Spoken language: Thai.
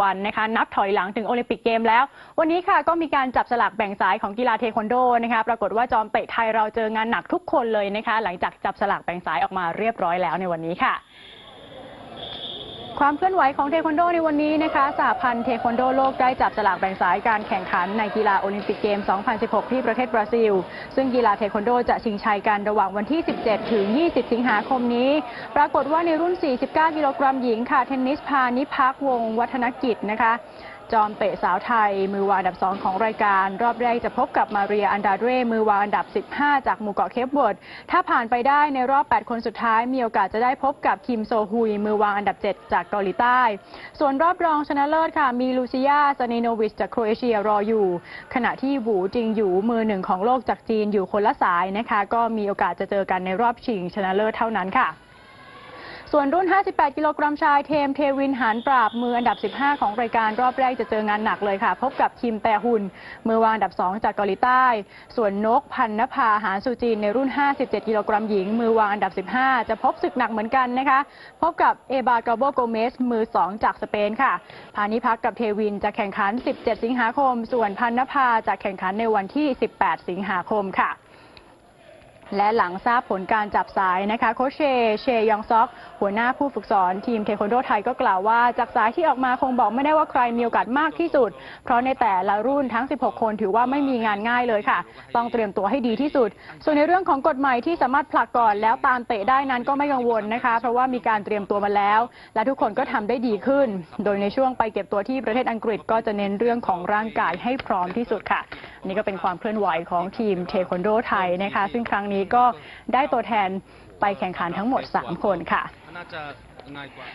วันนะคะนับถอยหลังถึงโอลิมปิกเกมแล้ว วันนี้ค่ะก็มีการจับสลากแบ่งสายของกีฬาเทควันโดนะคะปรากฏว่าจอมเตะไทยเราเจองานหนักทุกคนเลยนะคะ หลังจากจับสลากแบ่งสายออกมาเรียบร้อยแล้วในวันนี้ค่ะ ความเคลื่อนไหวของเทควันโดในวันนี้นะคะสหพันธ์เทควันโดโลกได้จับสลากแบ่งสายการแข่งขันในกีฬาโอลิมปิกเกม 2016 ที่ประเทศบราซิล ซึ่งกีฬาเทควันโดจะชิงชัยกันระหว่างวันที่ 17 ถึง 20 สิงหาคมนี้ ปรากฏว่าในรุ่น 49 กิโลกรัมหญิงค่ะ เทนนิสพานิพักวงวัฒนกิจนะคะ จอมเตะสาวไทย มือวางอันดับ 2 ของรายการ รอบแรกจะพบกับมาเรียอันดาเร่ มือวางอันดับ 15 จากหมู่เกาะเคปเวิร์ด ถ้าผ่านไปได้ในรอบ 8 คนสุดท้าย มีโอกาสจะได้พบกับคิมโซฮุย มือวางอันดับ 7 จากเกาหลีใต้ ส่วนรอบรองชนะเลิศค่ะ มีลูซิยาซานิโนวิชจากโครเอเชียรออยู่ ขณะที่หูจิงหยูมือหนึ่งของโลกจากจีนอยู่คนละสายนะคะ ก็มีโอกาสจะเจอกันในรอบชิงชนะเลิศเท่านั้นค่ะ ส่วนรุ่น 58 กิโลกรัมชายเทมเทวินหานปราบ มืออันดับ 15 ของรายการรอบแรกจะเจองานหนักเลยค่ะ พบกับคิมแตฮุนมือวางอันดับ 2 จากเกาหลีใต้ ส่วนนกพันนภาหานสุจีนในรุ่น 57 กิโลกรัมหญิง มือวางอันดับ 15 จะพบศึกหนักเหมือนกันนะคะ พบกับเอบากาโบโกเมสมือ 2 จากสเปนค่ะ พานิพักกับเทวินจะแข่งขัน 17 สิงหาคม ส่วนพันนภาจะแข่งขันในวันที่ 18 สิงหาคมค่ะ และหลังทราบผลการจับสายนะคะโคชเชเชยองซอก หัวหน้าผู้ฝึกสอนทีมเทควันโดไทยก็กล่าวว่า จากสายที่ออกมาคงบอกไม่ได้ว่าใครมีโอกาสมากที่สุด เพราะในแต่ละรุ่นทั้ง 16 คนถือว่าไม่มีงานง่ายเลยค่ะ ต้องเตรียมตัวให้ดีที่สุด ส่วนในเรื่องของกฎหม่ที่สามารถผลักก่อนแล้วตามเตะได้นั้นก็ไม่กังวลนะคะ เพราะว่ามีการเตรียมตัวมาแล้ว และทุกคนก็ทำได้ดีขึ้น โดยในช่วงไปเก็บตัวที่ประเทศอังกฤษก็จะเน้นเรื่องของร่างกายให้พร้อมที่สุดค่ะ นี่ก็เป็นความเคลื่อนไหวของทีมเทควันโดไทยนะคะ ซึ่งครั้งนี้ก็ได้ตัวแทนไปแข่งขันทั้งหมด 3 คนค่ะ